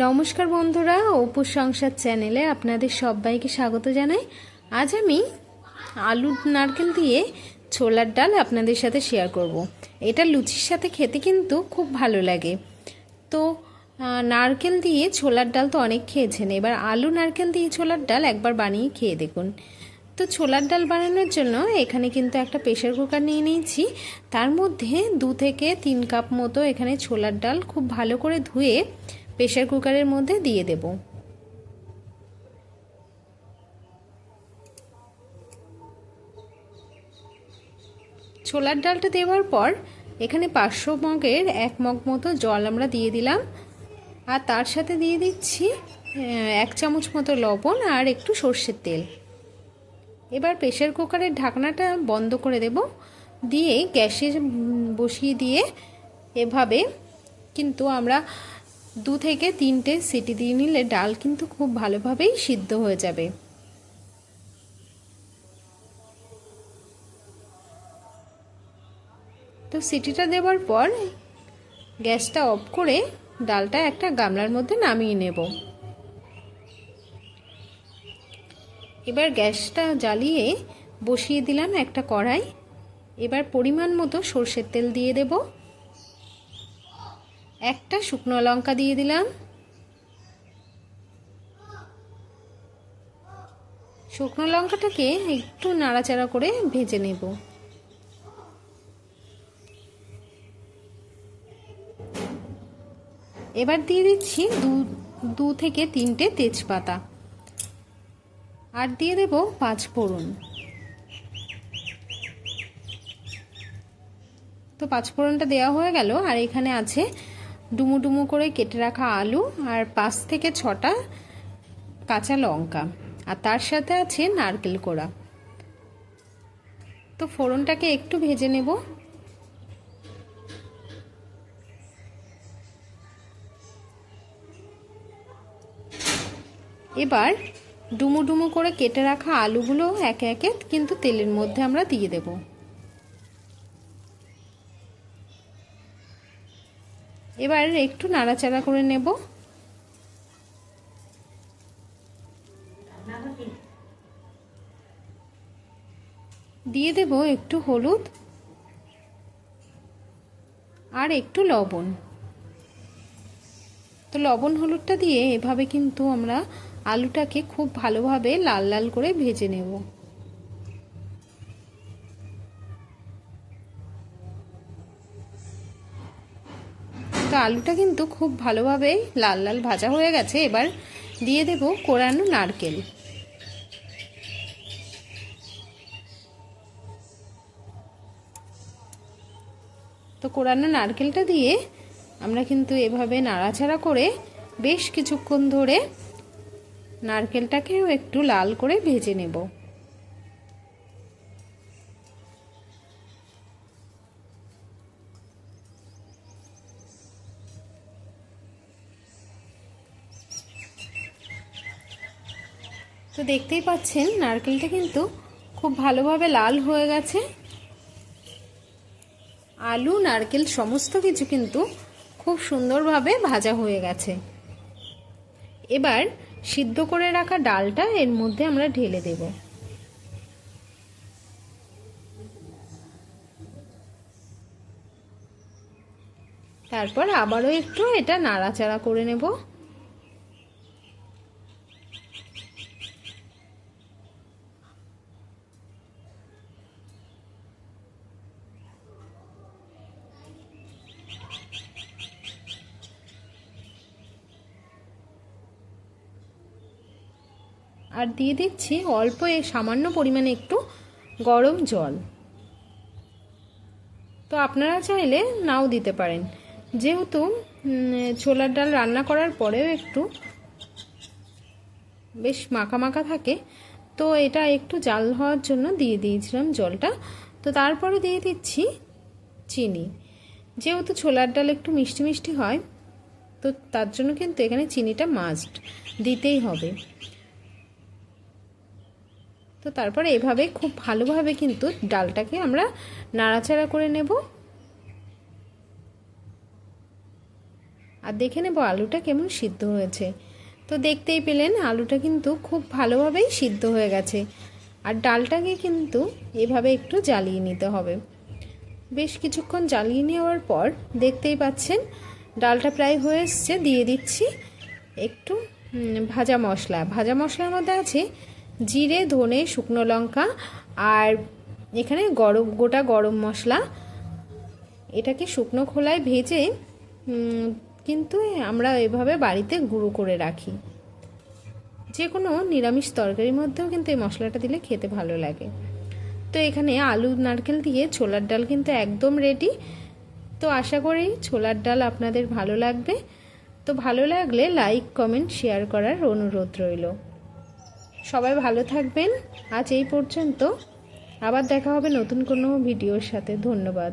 নমস্কার বন্ধুরা অপুর সংসার চ্যানেলে আপনাদের সবাইকে স্বাগত জানাই। আজ আমি আলু নারকেল দিয়ে ছোলার ডাল আপনাদের সাথে শেয়ার করব। এটা লুচির সাথে খেতে কিন্তু খুব ভালো লাগে। তো নারকেল দিয়ে ছোলার ডাল তো অনেক খেয়েছেন, এবার আলু নারকেল দিয়ে ছোলার ডাল একবার বানিয়ে খেয়ে দেখুন। তো, ছোলার ডাল বানানোর জন্য এখানে কিন্তু একটা প্রেশার কুকার নিয়ে নিয়েছি। তার মধ্যে দু থেকে তিন কাপ মতো এখানে ছোলার ডাল খুব ভালো করে ধুয়ে প্রেশার কুকারের মধ্যে দিয়ে দেব। ছোলার ডালটা দেওয়ার পর এখানে পাঁচশো মগের এক মগ মতো জল আমরা দিয়ে দিলাম। আর তার সাথে দিয়ে দিচ্ছি এক চামচ মতো লবণ আর একটু সর্ষের তেল। এবার প্রেশার কুকারের ঢাকনাটা বন্ধ করে দেব। দিয়ে গ্যাসে বসিয়ে দিয়ে এভাবে কিন্তু আমরা দু থেকে তিনটে সিটি দিয়ে নিলে ডাল কিন্তু খুব ভালোভাবেই সিদ্ধ হয়ে যাবে। তো সিটিটা দেওয়ার পর গ্যাসটা অফ করে ডালটা একটা গামলার মধ্যে নামিয়ে নেব। এবার গ্যাসটা জ্বালিয়ে বসিয়ে দিলাম একটা কড়াই। এবার পরিমাণ মতো সর্ষের তেল দিয়ে দেব। একটা শুকনো লঙ্কা দিয়ে দিলাম। শুকনো লঙ্কাটাকে একটু নাড়াচাড়া করে ভেজে নেব। এবার দিয়ে দিচ্ছি দু দু থেকে তিনটে তেজপাতা। আর দিয়ে দেব পাঁচ ফোড়ন। তো পাঁচ ফোড়নটা দেওয়া হয়ে গেল, আর এখানে আছে ডুমু ডুমু করে কেটে রাখা আলু আর পাঁচ থেকে ছটা কাঁচা লঙ্কা। আর তার সাথে আছে নারকেল কোড়া। তো ফোড়নটাকে একটু ভেজে নেব। এবার ডুমু ডুমু করে কেটে রাখা আলুগুলো একে একে কিন্তু তেলের মধ্যে আমরা দিয়ে দেব। এবার একটু নাড়াচাড়া করে নেব। দিয়ে দেব একটু হলুদ আর একটু লবণ। তো লবণ হলুদটা দিয়ে এভাবে কিন্তু আমরা আলুটাকে খুব ভালোভাবে লাল লাল করে ভেজে নেব। তো আলুটা কিন্তু খুব ভালোভাবে লাল লাল ভাজা হয়ে গেছে। এবার দিয়ে দেব কোরানো নারকেল। তো কোরানো নারকেলটা দিয়ে আমরা কিন্তু এভাবে নাড়াচাড়া করে বেশ কিছুক্ষণ ধরে নারকেলটাকেও একটু লাল করে ভেজে নেব। তো দেখতেই পাচ্ছেন, নারকেলটা কিন্তু খুব ভালোভাবে লাল হয়ে গেছে। আলু, নারকেল সমস্ত কিছু কিন্তু খুব সুন্দরভাবে ভাজা হয়ে গেছে। এবার সিদ্ধ করে রাখা ডালটা এর মধ্যে আমরা ঢেলে দেব। তারপর আবারও একটু এটা নাড়াচাড়া করে নেব। আর দিয়ে দিচ্ছি অল্প এ সামান্য পরিমাণে একটু গরম জল। তো আপনারা চাইলে নাও দিতে পারেন। যেহেতু ছোলার ডাল রান্না করার পরেও একটু বেশ মাখা মাখা থাকে, তো এটা একটু জাল হওয়ার জন্য দিয়ে দিয়েছিলাম জলটা। তো তারপরে দিয়ে দিচ্ছি চিনি। যেহেতু ছোলার ডাল একটু মিষ্টি মিষ্টি হয়, তো তার জন্য কিন্তু এখানে চিনিটা মাস্ট দিতেই হবে। তো তারপরে এভাবে খুব ভালোভাবে কিন্তু ডালটাকে আমরা নাড়াচাড়া করে নেব। আর দেখে নেব আলুটা কেমন সিদ্ধ হয়েছে। তো দেখতেই পেলেন আলুটা কিন্তু খুব ভালোভাবেই সিদ্ধ হয়ে গেছে। আর ডালটাকে কিন্তু এভাবে একটু জ্বালিয়ে নিতে হবে। বেশ কিছুক্ষণ জ্বালিয়ে নেওয়ার পর দেখতেই পাচ্ছেন ডালটা প্রায় হয়ে এসছে। দিয়ে দিচ্ছি একটু ভাজা মশলা। ভাজা মশলার মধ্যে আছে জিরে, ধনে, শুকনো লঙ্কা আর এখানে গরম, গোটা গরম মশলা। এটাকে শুকনো খোলায় ভেজে কিন্তু আমরা এভাবে বাড়িতে গুঁড়ো করে রাখি। যে কোনো নিরামিষ তরকারির মধ্যেও কিন্তু এই মশলাটা দিলে খেতে ভালো লাগে। তো এখানে আলু, নারকেল দিয়ে ছোলার ডাল কিন্তু একদম রেডি তো আশা করি ছোলার ডাল আপনাদের ভালো লাগবে। তো ভালো লাগলে লাইক কমেন্ট শেয়ার করার অনুরোধ রইল। সবাই ভালো থাকবেন। আজ এই পর্যন্ত। আবার দেখা হবে নতুন কোনো ভিডিওর সাথে। ধন্যবাদ।